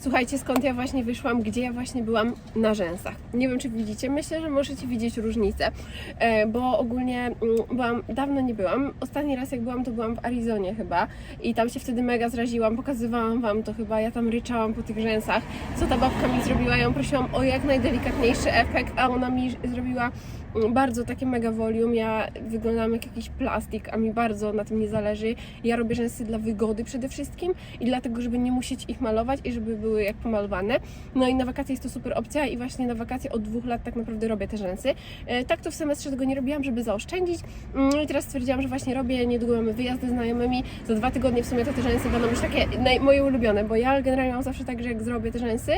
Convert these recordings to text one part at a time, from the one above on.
Słuchajcie, skąd ja właśnie wyszłam, gdzie ja właśnie byłam na rzęsach. Nie wiem, czy widzicie, myślę, że możecie widzieć różnicę, e, bo ogólnie mm, byłam, dawno nie byłam. Ostatni raz jak byłam, to byłam w Arizonie chyba i tam się wtedy mega zraziłam, pokazywałam Wam to chyba, ja tam ryczałam po tych rzęsach, co ta babka mi zrobiła, ja ją prosiłam o jak najdelikatniejszy efekt, a ona mi zrobiła bardzo takie mega volume, ja wyglądam jak jakiś plastik, a mi bardzo na tym nie zależy. Ja robię rzęsy dla wygody przede wszystkim i dlatego, żeby nie musieć ich malować i żeby były jak pomalowane. No i na wakacje jest to super opcja i właśnie na wakacje od dwóch lat tak naprawdę robię te rzęsy. E, Tak to w semestrze tego nie robiłam, żeby zaoszczędzić. Mm, No i teraz stwierdziłam, że właśnie robię, niedługo mamy wyjazd ze znajomymi. Za dwa tygodnie w sumie to te rzęsy będą już takie moje ulubione, bo ja generalnie mam zawsze tak, że jak zrobię te rzęsy,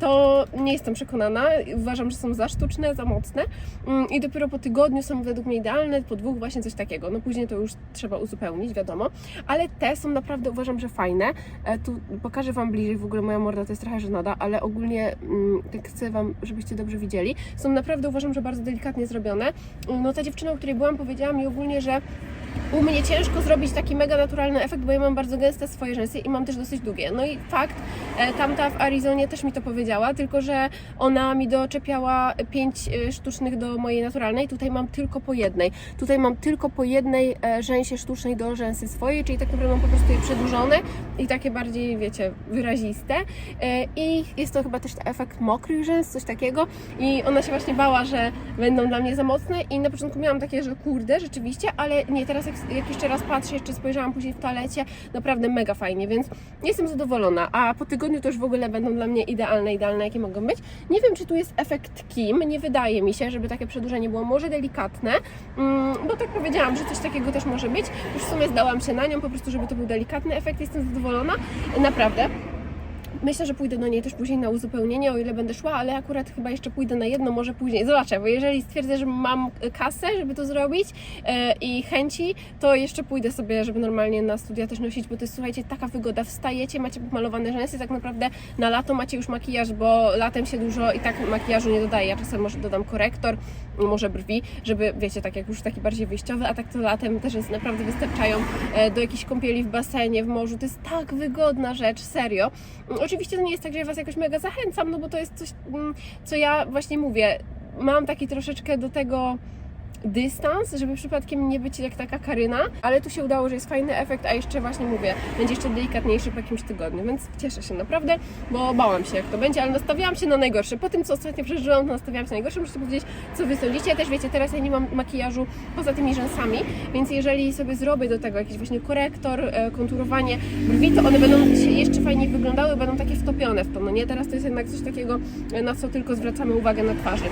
to nie jestem przekonana. Uważam, że są za sztuczne, za mocne Mm, i dopiero po tygodniu są według mnie idealne, po dwóch właśnie coś takiego. No później to już trzeba uzupełnić, wiadomo, ale te są naprawdę uważam, że fajne. E, Tu pokażę Wam bliżej, w ogóle moja morda to jest trochę żenada, ale ogólnie mm, tak chcę Wam, żebyście dobrze widzieli. Są naprawdę uważam, że bardzo delikatnie zrobione. No ta dziewczyna, u której byłam, powiedziała mi ogólnie, że u mnie ciężko zrobić taki mega naturalny efekt, bo ja mam bardzo gęste swoje rzęsy i mam też dosyć długie. No i fakt, e, tamta w Arizonie też mi to powiedziała, tylko że ona mi doczepiała pięć e, sztucznych do mojej naturalnej, tutaj mam tylko po jednej. Tutaj mam tylko po jednej e, rzęsie sztucznej do rzęsy swojej, czyli tak naprawdę mam po prostu je przedłużone i takie bardziej, wiecie, wyraziste. I jest to chyba też efekt mokrych rzęs, coś takiego. I ona się właśnie bała, że będą dla mnie za mocne i na początku miałam takie, że kurde, rzeczywiście, ale nie, teraz jak, jak jeszcze raz patrzę, jeszcze spojrzałam później w toalecie, naprawdę mega fajnie, więc jestem zadowolona. A po tygodniu to już w ogóle będą dla mnie idealne, idealne jakie mogą być. Nie wiem, czy tu jest efekt Kim, nie wydaje mi się, żeby takie przedłużenie było może delikatne, mm, bo tak powiedziałam, że coś takiego też może być. Już w sumie zdałam się na nią, po prostu, żeby to był delikatny efekt, jestem zadowolona, naprawdę. Myślę, że pójdę do niej też później na uzupełnienie, o ile będę szła, ale akurat chyba jeszcze pójdę na jedno, może później. Zobaczę, bo jeżeli stwierdzę, że mam kasę, żeby to zrobić e, i chęci, to jeszcze pójdę sobie, żeby normalnie na studia też nosić, bo to jest, słuchajcie, taka wygoda. Wstajecie, macie pomalowane rzęsy, tak naprawdę na lato macie już makijaż, bo latem się dużo i tak makijażu nie dodaje. Ja czasem może dodam korektor, może brwi, żeby, wiecie, tak jak już taki bardziej wyjściowy, a tak to latem te rzęsy naprawdę wystarczają e, do jakiejś kąpieli w basenie, w morzu. To jest tak wygodna rzecz, serio. Oczywiście to nie jest tak, że ja Was jakoś mega zachęcam, no bo to jest coś, mm, co ja właśnie mówię. Mam taki troszeczkę do tego dystans, żeby przypadkiem nie być jak taka Karyna, ale tu się udało, że jest fajny efekt, a jeszcze właśnie mówię, będzie jeszcze delikatniejszy po jakimś tygodniu, więc cieszę się naprawdę, bo bałam się jak to będzie, ale nastawiałam się na najgorsze. Po tym, co ostatnio przeżyłam, to nastawiałam się na najgorsze. Muszę powiedzieć, co Wy sądzicie. Też wiecie, teraz ja nie mam makijażu poza tymi rzęsami, więc jeżeli sobie zrobię do tego jakiś właśnie korektor, e, konturowanie brwi, to one będą się jeszcze fajniej wyglądały, będą takie wtopione w to, no nie? Teraz to jest jednak coś takiego, na co tylko zwracamy uwagę na twarzy.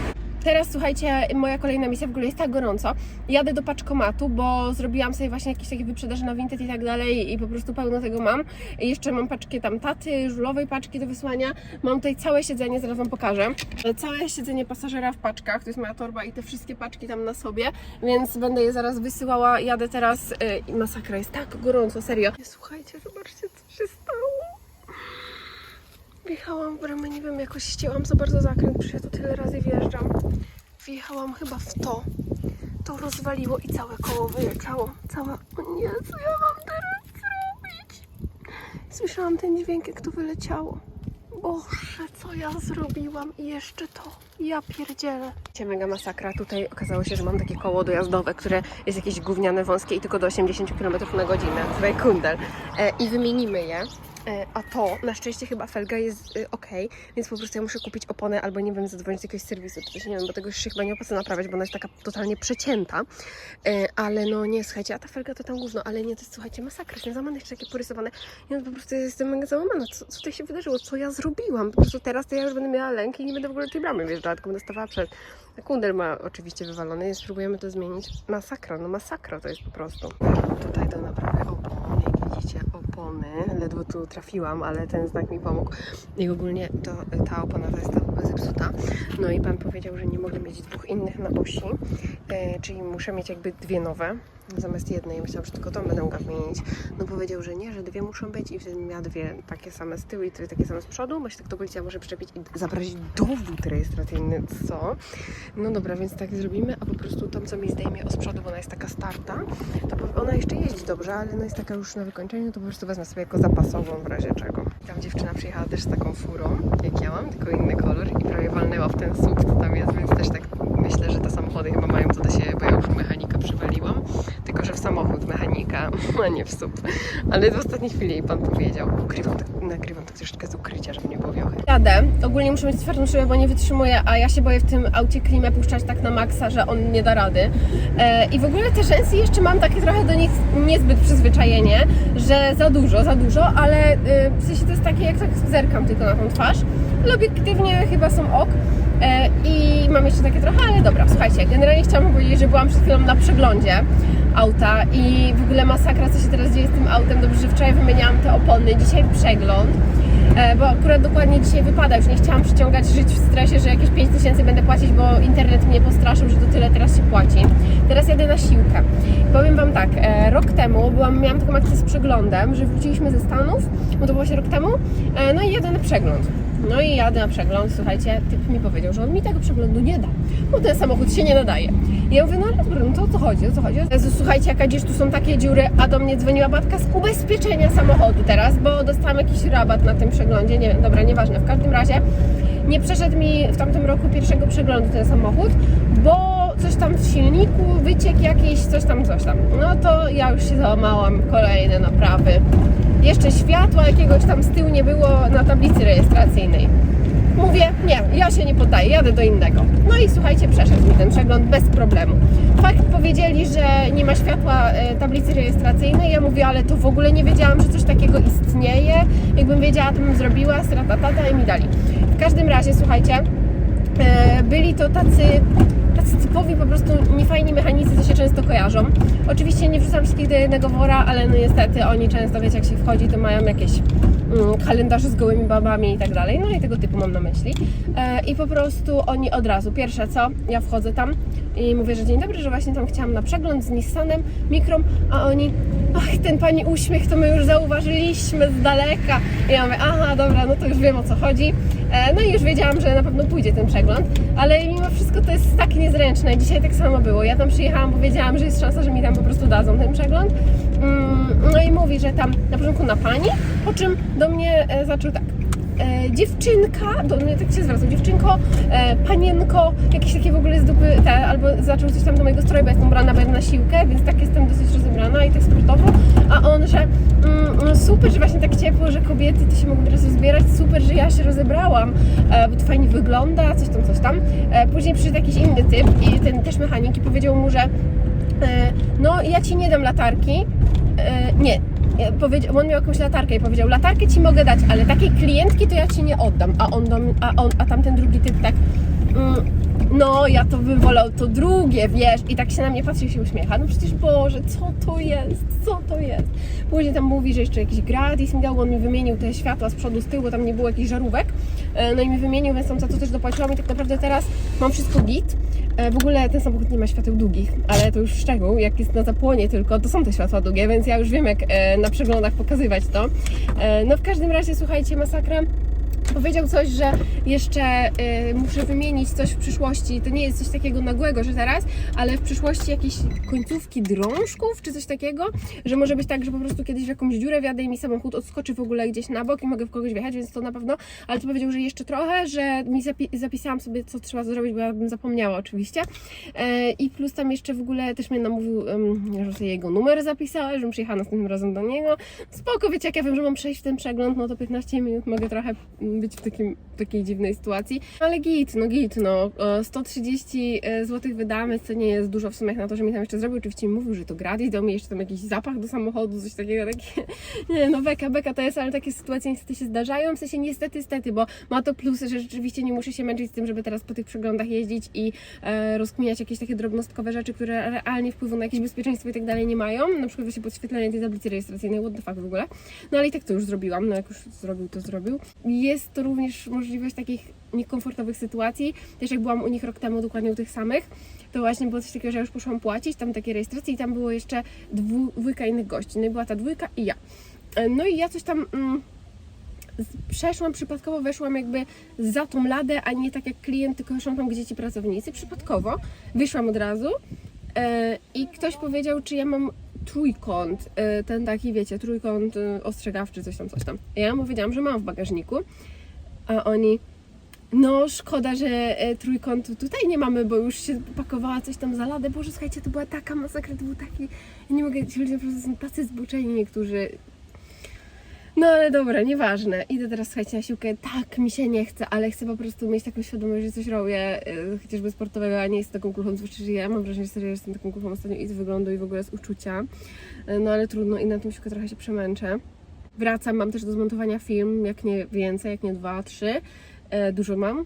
Teraz słuchajcie, moja kolejna misja w ogóle jest tak gorąco. Jadę do paczkomatu, bo zrobiłam sobie właśnie jakieś takie wyprzedaże na Vinted i tak dalej i po prostu pełno tego mam. I jeszcze mam paczki tam taty, żulowej paczki do wysłania. Mam tutaj całe siedzenie, zaraz Wam pokażę. Całe siedzenie pasażera w paczkach, to jest moja torba i te wszystkie paczki tam na sobie, więc będę je zaraz wysyłała. Jadę teraz y, i masakra, jest tak gorąco, serio. Słuchajcie, zobaczcie co się stało. Wjechałam w bramę, nie wiem, jakoś ścięłam za bardzo zakręt, przecież ja tu tyle razy wjeżdżam. Wjechałam chyba w to. To rozwaliło i całe koło wyleciało. Całe... O nie, co ja mam teraz zrobić? Słyszałam ten dźwięk, jak to wyleciało. Boże, co ja zrobiłam i jeszcze to. Ja pierdzielę. Mega masakra. Tutaj okazało się, że mam takie koło dojazdowe, które jest jakieś gówniane, wąskie i tylko do 80 km na godzinę. Tutaj kundel. E, I wymienimy je. E, A to, na szczęście chyba felga jest y, ok, więc po prostu ja muszę kupić oponę albo nie wiem, zadzwonić z jakiegoś serwisu czy coś, nie wiem, bo tego już się chyba nie opłaca naprawiać, bo ona jest taka totalnie przecięta. E, ale no nie, słuchajcie, a ta felga to tam gówno, ale nie, to jest, słuchajcie, masakra, ten zamane jeszcze takie porysowane. On po prostu jestem mega załamana, co, co tutaj się wydarzyło, co ja zrobiłam? Po prostu teraz to ja już będę miała lęk i nie będę w ogóle tej bramy wjeżdżała, tylko będę stawała przed. Kundel ma oczywiście wywalony, więc spróbujemy to zmienić. Masakra, no masakra to jest po prostu. Tutaj do naprawy opony, widzicie, opony. Ledwo tu trafiłam, ale ten znak mi pomógł. I ogólnie to, ta opona ta zepsuta. No i pan powiedział, że nie mogę mieć dwóch innych na osi, e, czyli muszę mieć jakby dwie nowe. Zamiast jednej. Myślałam, że tylko tą będę mogła wymienić. No powiedział, że nie, że dwie muszą być i wtedy miała dwie takie same z tyłu i dwie takie same z przodu, bo się tak do policja może przyczepić i zabrać dowód rejestracyjny, co? No dobra, więc tak zrobimy, a po prostu tą, co mi zdejmie o z przodu, bo ona jest taka starta, to ona jeszcze jeździ dobrze, ale no jest taka już na wykończeniu, to po prostu wezmę sobie jako zapasową w razie czego. Tam dziewczyna przyjechała też z taką furą, jak ja mam, tylko inny kolor i prawie walnęła w ten słup, co tam jest, więc też tak myślę, że te samochody chyba mają co do siebie, bo ja już mechanika przywaliłam, tylko że w samochód mechanika, a nie w słup. Ale w ostatniej chwili pan powiedział. Ukrywam tak, nagrywam tak troszeczkę z ukrycia, żeby nie było wiochy. Jadę. Ogólnie muszę mieć twardą szybę, bo nie wytrzymuję, a ja się boję w tym aucie klimę puszczać tak na maksa, że on nie da rady. E, I w ogóle te rzęsy jeszcze mam takie trochę do nich niezbyt przyzwyczajenie, że za dużo, za dużo, ale e, w sensie to jest takie, jak tak zerkam tylko na tą twarz, ale obiektywnie chyba są ok. E, I mam jeszcze takie trochę, ale dobra, słuchajcie, generalnie chciałam powiedzieć, że byłam przed chwilą na przeglądzie auta i w ogóle masakra, co się teraz dzieje z tym autem. Dobrze, że wczoraj wymieniałam te opony, dzisiaj przegląd, e, bo akurat dokładnie dzisiaj wypada. Już nie chciałam przyciągać żyć w stresie, że jakieś 5 tysięcy będę płacić, bo internet mnie postraszył, że to tyle teraz się płaci. Teraz jadę na siłkę. Powiem Wam tak, e, rok temu byłam, miałam taką akcję z przeglądem, że wróciliśmy ze Stanów, bo to było się rok temu, no i jadę na przegląd. No i jadę na przegląd, słuchajcie, typ mi powiedział, że on mi tego przeglądu nie da, bo ten samochód się nie nadaje. I ja mówię, no ale dobra, no to o co chodzi, o co chodzi? Słuchajcie, jaka gdzieś tu są takie dziury, a do mnie dzwoniła babka z ubezpieczenia samochodu teraz, bo dostałam jakiś rabat na tym przeglądzie, nie wiem, dobra, nieważne, w każdym razie nie przeszedł mi w tamtym roku pierwszego przeglądu ten samochód, bo coś tam w silniku, wyciek jakiś, coś tam, coś tam. No to ja już się załamałam, kolejne naprawy. Jeszcze światła jakiegoś tam z tyłu nie było na tablicy rejestracyjnej. Mówię, nie, ja się nie poddaję, jadę do innego. No i słuchajcie, przeszedł mi ten przegląd bez problemu. Fakt powiedzieli, że nie ma światła e, tablicy rejestracyjnej. Ja mówię, ale to w ogóle nie wiedziałam, że coś takiego istnieje. Jakbym wiedziała, to bym zrobiła, stratatata i mi dali. W każdym razie, słuchajcie, e, byli to tacy, typowi po prostu niefajni mechanicy, co się często kojarzą. Oczywiście nie wrzucam wszystkich do jednego wora, ale no niestety oni często, wiecie, jak się wchodzi, to mają jakieś mm, kalendarze z gołymi babami i tak dalej, no i tego typu mam na myśli. E, I po prostu oni od razu, pierwsze co, ja wchodzę tam i mówię, że dzień dobry, że właśnie tam chciałam na przegląd z Nissanem, Mikrą, a oni, ach, ten pani uśmiech to my już zauważyliśmy z daleka. I ja mówię, aha, dobra, no to już wiem o co chodzi. E, No i już wiedziałam, że na pewno pójdzie ten przegląd, ale mimo wszystko to jest tak niezręczne. Dzisiaj tak samo było. Ja tam przyjechałam, bo wiedziałam, że jest szansa, że mi tam po prostu dadzą ten przegląd. Mm, No i mówi, że tam na początku na pani, po czym do mnie e, zaczął tak. Dziewczynka, do mnie tak się zwracał, dziewczynko, e, panienko, jakieś takie w ogóle z dupy, te, albo zaczął coś tam do mojego stroju, bo jestem ubrana na siłkę, więc tak jestem dosyć rozebrana i tak sportowo, a on, że mm, super, że właśnie tak ciepło, że kobiety to się mogą teraz rozbierać, super, że ja się rozebrałam, e, bo to fajnie wygląda, coś tam, coś tam. E, później przyszedł jakiś inny typ i ten też mechanik i powiedział mu, że e, no ja ci nie dam latarki, e, nie, on miał jakąś latarkę i powiedział, latarkę ci mogę dać, ale takiej klientki to ja ci nie oddam, a on, a, on a tamten drugi typ tak, mm, no ja to bym wolał to drugie, wiesz, i tak się na mnie patrzy i się uśmiecha, no przecież Boże, co to jest, co to jest? Później tam mówi, że jeszcze jakiś gratis mi dał, on mi wymienił te światła z przodu, z tyłu, bo tam nie było jakichś żarówek, no i mi wymienił, więc tam za to też dopłaciłam i tak naprawdę teraz mam wszystko git. E, W ogóle ten samochód nie ma świateł długich, ale to już szczegół, jak jest na zapłonie tylko, to są te światła długie, więc ja już wiem jak e, na przeglądach pokazywać to. E, No w każdym razie, słuchajcie, masakra. Powiedział coś, że jeszcze y, muszę wymienić coś w przyszłości. To nie jest coś takiego nagłego, że teraz, ale w przyszłości jakieś końcówki drążków czy coś takiego, że może być tak, że po prostu kiedyś w jakąś dziurę wjadę i mi samochód odskoczy w ogóle gdzieś na bok i mogę w kogoś wjechać, więc to na pewno. Ale to powiedział, że jeszcze trochę, że mi zapi- zapisałam sobie, co trzeba zrobić, bo ja bym zapomniała oczywiście. E, I plus tam jeszcze w ogóle też mnie namówił, że sobie jego numer zapisała, żebym przyjechała następnym razem do niego. Spoko, wiecie, jak ja wiem, że mam przejść w ten przegląd, no to 15 minut mogę trochę być w takim, takiej dziwnej sytuacji. Ale git, no git, no. E, 130 zł wydamy, co nie jest dużo w sumie na to, że mi tam jeszcze zrobił. Oczywiście mi mówił, że to gratis, dał mi jeszcze tam jakiś zapach do samochodu, coś takiego, takie, nie no, beka, beka to jest, ale takie sytuacje niestety się zdarzają, w sensie niestety, stety, bo ma to plusy, że rzeczywiście nie muszę się męczyć z tym, żeby teraz po tych przeglądach jeździć i e, rozkminiać jakieś takie drobnostkowe rzeczy, które realnie wpływu na jakieś bezpieczeństwo i tak dalej nie mają, na przykład właśnie podświetlenie tej tablicy rejestracyjnej, what the fuck w ogóle. No ale i tak to już zrobiłam, no jak już zrobił, to zrobił. Jest to również możliwość takich niekomfortowych sytuacji. Też jak byłam u nich rok temu, dokładnie u tych samych, to właśnie było coś takiego, że ja już poszłam płacić, tam takie rejestracje i tam było jeszcze dwójka innych gości. No i była ta dwójka i ja. E, No i ja coś tam... Mm, przeszłam przypadkowo, weszłam jakby za tą ladę, a nie tak jak klient, tylko weszłam tam, gdzie ci pracownicy, przypadkowo. Wyszłam od razu e, i ktoś powiedział, czy ja mam trójkąt, e, ten taki, wiecie, trójkąt ostrzegawczy, coś tam, coś tam. Ja mu powiedziałam, że mam w bagażniku, a oni, no szkoda, że e, trójkątu tutaj nie mamy, bo już się pakowała coś tam za ladę. Boże, słuchajcie, to była taka masakra, to był taki, ja nie mogę, ci ludzie po prostu są tacy zbuczeni niektórzy. No ale dobra, nieważne. Idę teraz, słuchajcie, na siłkę. Tak, mi się nie chce, ale chcę po prostu mieć taką świadomość, że coś robię, yy, chociażby sportowego, a nie jest taką kulchą, zwłaszcza, że ja mam wrażenie, że serio jestem taką kulchą ostatnio i z wyglądu, i w ogóle z uczucia. Yy, no ale trudno i na tym siłkę trochę się przemęczę. Wracam, mam też do zmontowania film, jak nie więcej, jak nie dwa, trzy. Yy, dużo mam.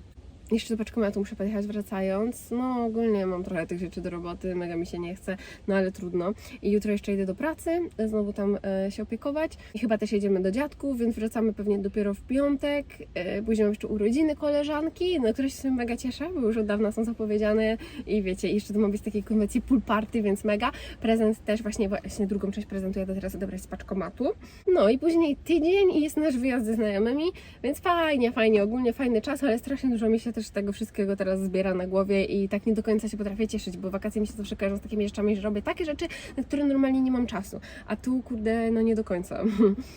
Jeszcze do paczkomatu muszę podjechać wracając. No ogólnie mam trochę tych rzeczy do roboty, mega mi się nie chce, no ale trudno. I jutro jeszcze idę do pracy, znowu tam e, się opiekować. I chyba też jedziemy do dziadków, więc wracamy pewnie dopiero w piątek. E, później mam jeszcze urodziny koleżanki, na które się mega cieszę, bo już od dawna są zapowiedziane. I wiecie, jeszcze to ma być takiej konwencji pool party, więc mega. Prezent też właśnie, właśnie drugą część prezentu jadę teraz odebrać z paczkomatu. No i później tydzień i jest nasz wyjazd ze znajomymi, więc fajnie, fajnie, ogólnie fajny czas, ale strasznie dużo mi się też tego wszystkiego teraz zbiera na głowie i tak nie do końca się potrafię cieszyć, bo wakacje mi się zawsze kojarzą z takimi rzeczami, że robię takie rzeczy, na które normalnie nie mam czasu, a tu kurde, no nie do końca.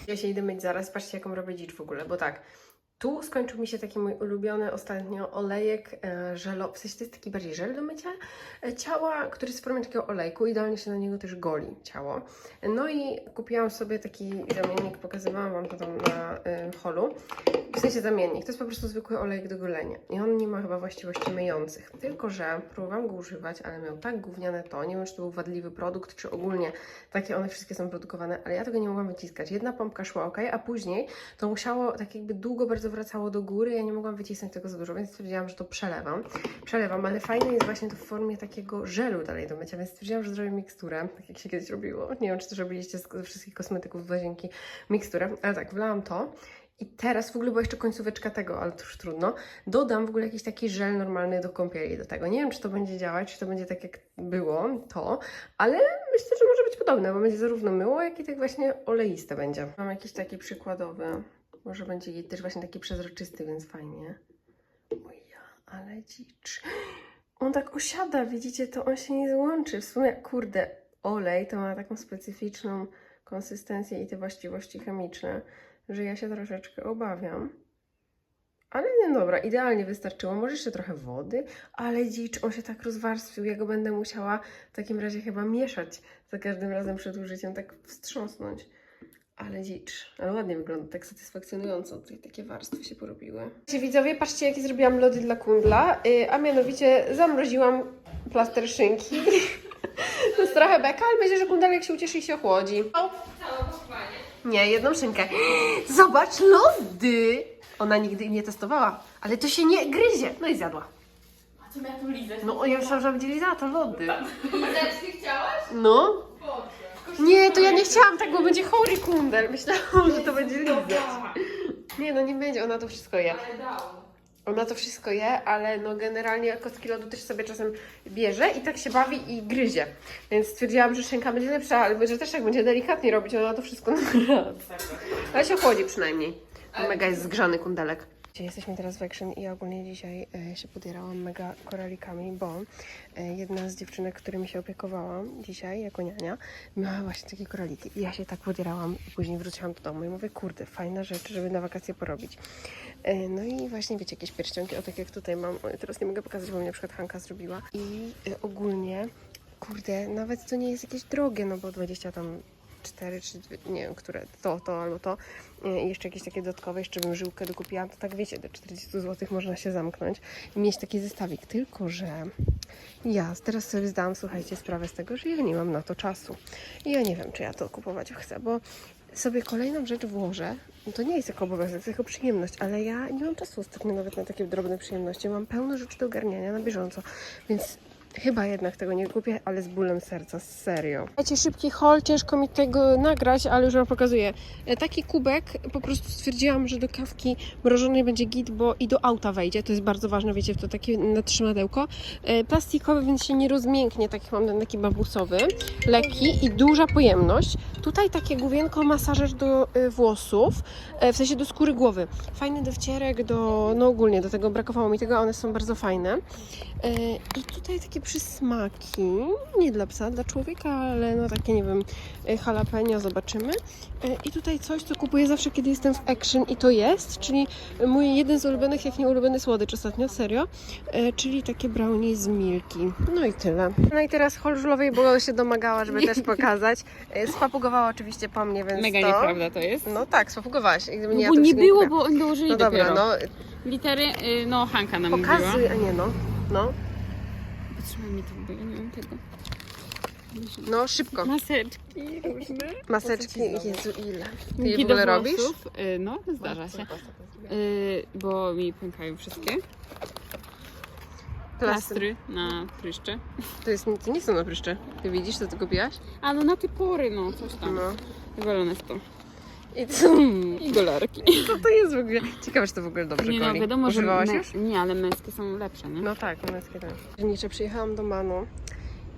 Ja się idę myć zaraz, patrzcie jaką robię dzicz w ogóle, bo tak, tu skończył mi się taki mój ulubiony ostatnio olejek e, żelo, w sensie to jest taki bardziej żel do mycia e, ciała, który jest w formie takiego olejku, idealnie się na niego też goli ciało. No i kupiłam sobie taki zamiennik, pokazywałam Wam to tam na y, holu, w sensie zamiennik, to jest po prostu zwykły olejek do golenia. I on nie ma chyba właściwości myjących, tylko że próbowałam go używać, ale miał tak gówniane to, nie wiem czy to był wadliwy produkt, czy ogólnie takie one wszystkie są produkowane, ale ja tego nie mogłam wyciskać. Jedna pompka szła ok, a później to musiało tak jakby długo bardzo wracało do góry, ja nie mogłam wycisnąć tego za dużo, więc stwierdziłam, że to przelewam. Przelewam, ale fajne jest właśnie to w formie takiego żelu dalej do mycia, więc stwierdziłam, że zrobię miksturę, tak jak się kiedyś robiło. Nie wiem, czy to robiliście ze wszystkich kosmetyków z łazienki miksturę, ale tak, wlałam to. I teraz w ogóle była jeszcze końcóweczka tego, ale to już trudno. Dodam w ogóle jakiś taki żel normalny do kąpieli do tego. Nie wiem, czy to będzie działać, czy to będzie tak jak było to, ale myślę, że może być podobne, bo będzie zarówno myło, jak i tak właśnie oleiste będzie. Mam jakiś taki przykładowy. Może będzie też właśnie taki przezroczysty, więc fajnie. O ja, ale dzicz. On tak osiada, widzicie, to on się nie złączy. W sumie, kurde, olej to ma taką specyficzną konsystencję i te właściwości chemiczne, że ja się troszeczkę obawiam. Ale nie, dobra, idealnie wystarczyło. Może jeszcze trochę wody, ale dzicz, on się tak rozwarstwił. Ja go będę musiała w takim razie chyba mieszać za każdym razem przed użyciem, tak wstrząsnąć. Ale dzicz, ale ładnie wygląda, tak satysfakcjonująco. Tutaj takie warstwy się porobiły. Widzowie, patrzcie, jakie zrobiłam lody dla kundla, yy, a mianowicie zamroziłam plaster szynki. to jest trochę beka, ale myślę, że kundel jak się ucieszy i się ochłodzi. Nie, jedną szynkę. Zobacz, lody! Ona nigdy nie testowała, ale to się nie gryzie. No i zjadła. A co miała tu lizać? No, ja myślałam, że będzie lizała to lody. Lizać ty chciałaś? No. Boże. Nie, to ja nie chciałam tak, bo będzie chory kundel. Myślałam, że to będzie lizać. Nie, no nie będzie, ona to wszystko je. Ona to wszystko je, ale no generalnie kostki lodu też sobie czasem bierze i tak się bawi i gryzie. Więc stwierdziłam, że szynka będzie lepsza, ale że też jak będzie delikatnie robić, ona to wszystko na raz. Ale się chłodzi przynajmniej. Mega jest zgrzany kundelek. Jesteśmy teraz w Action i ogólnie dzisiaj e, się podierałam mega koralikami, bo e, jedna z dziewczynek, którymi się opiekowałam dzisiaj jako niania, miała właśnie takie koraliki. I ja się tak podierałam i później wróciłam do domu i mówię, kurde, fajna rzecz, żeby na wakacje porobić. E, no i właśnie wiecie, jakieś pierścionki, o tak jak tutaj mam, teraz nie mogę pokazać, bo mnie na przykład Hanka zrobiła. I ogólnie, kurde, nawet to nie jest jakieś drogie, no bo 20 tam cztery, czy dwie- nie wiem, które, to, to albo to. E, I jeszcze jakieś takie dodatkowe, jeszcze bym żyłkę dokupiłam, to tak wiecie, do 40 zł można się zamknąć i mieć taki zestawik. Tylko, że ja teraz sobie zdałam, słuchajcie, sprawę z tego, że ja nie mam na to czasu. I ja nie wiem, czy ja to kupować chcę, bo sobie kolejną rzecz włożę. To nie jest jako obowiązek, to jest jako przyjemność, ale ja nie mam czasu ostatnio nawet na takie drobne przyjemności. Mam pełno rzeczy do ogarniania na bieżąco, więc Chyba jednak tego nie kupię, ale z bólem serca, serio. Słuchajcie, szybki haul, ciężko mi tego nagrać, ale już wam pokazuję. E, Taki kubek, po prostu stwierdziłam, że do kawki mrożonej będzie git, bo i do auta wejdzie, to jest bardzo ważne, wiecie, to takie natrzymadełko. E, Plastikowy, więc się nie rozmięknie, taki mam ten taki bambusowy. Lekki i duża pojemność. Tutaj takie główienko masażer do e, włosów, w sensie do skóry głowy. Fajny do wcierek, do, no ogólnie do tego brakowało mi tego, one są bardzo fajne. I tutaj takie przysmaki, nie dla psa, dla człowieka, ale no takie nie wiem, e, jalapeno, zobaczymy. E, I tutaj coś, co kupuję zawsze, kiedy jestem w Action i to jest, czyli mój jeden z ulubionych, jak nie ulubiony słodycz ostatnio, serio, e, czyli takie brownie z Milki. No i tyle. No i teraz hol żulowej, bo się domagała, żeby też pokazać. Spapugowała oczywiście po mnie, więc Mega to... nieprawda to jest. No tak, spapugowałaś. Gdyby No ja, bo nie było, kupię. bo oni dołożyli No dobra, dopiero. no Litery, y, no Hanka nam mówiła. pokazuj, a nie no. No, Potrzeba mi to, bo ja nie mam tego. no szybko. Maseczki różne. Maseczki, Jezu ile. Ty je w ogóle robisz? Y, No, zdarza się. Y, bo mi pękają wszystkie. Plastry na pryszcze. To, jest, to nie są napryszcze. Ty widzisz, co ty kupiłaś? A no na te pory, no coś tam. No. Wywalone w to. I co, I golarki. co to jest w ogóle? Ciekawe, czy to w ogóle dobrze Nie no, goli. wiadomo, że Używałaś mę- już? Nie, ale męskie są lepsze, nie? No tak, męskie tak. Piernicze, przyjechałam do Manu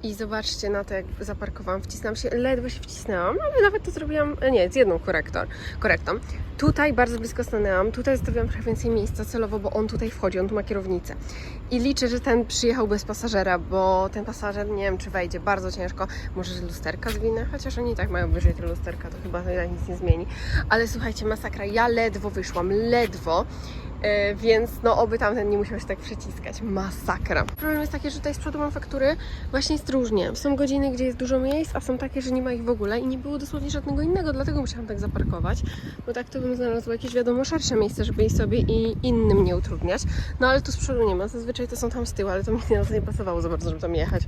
i zobaczcie na to, jak zaparkowałam. Wcisnęłam się, ledwo się wcisnęłam, ale nawet to zrobiłam, e, nie, z jedną korektor, korektą. Tutaj bardzo blisko stanęłam, tutaj zostawiłam trochę więcej miejsca celowo, bo on tutaj wchodzi, on tu ma kierownicę. I liczę, że ten przyjechał bez pasażera, bo ten pasażer, nie wiem, czy wejdzie, bardzo ciężko. Może, że lusterka zwinę, chociaż oni i tak mają wyżej te lusterka, to chyba to nic nie zmieni. Ale słuchajcie, masakra, ja ledwo wyszłam, ledwo. E, więc no oby tamten nie musiał się tak przyciskać. Masakra. Problem jest taki, że tutaj z przodu mam faktury właśnie jest różnie. Są godziny, gdzie jest dużo miejsc, a są takie, że nie ma ich w ogóle i nie było dosłownie żadnego innego, dlatego musiałam tak zaparkować, bo tak to bym znalazła jakieś wiadomo szersze miejsce, żeby i sobie i innym nie utrudniać. No ale tu z przodu nie ma, zazwyczaj to są tam z tyłu, ale to mi nie pasowało za bardzo, żeby tam jechać.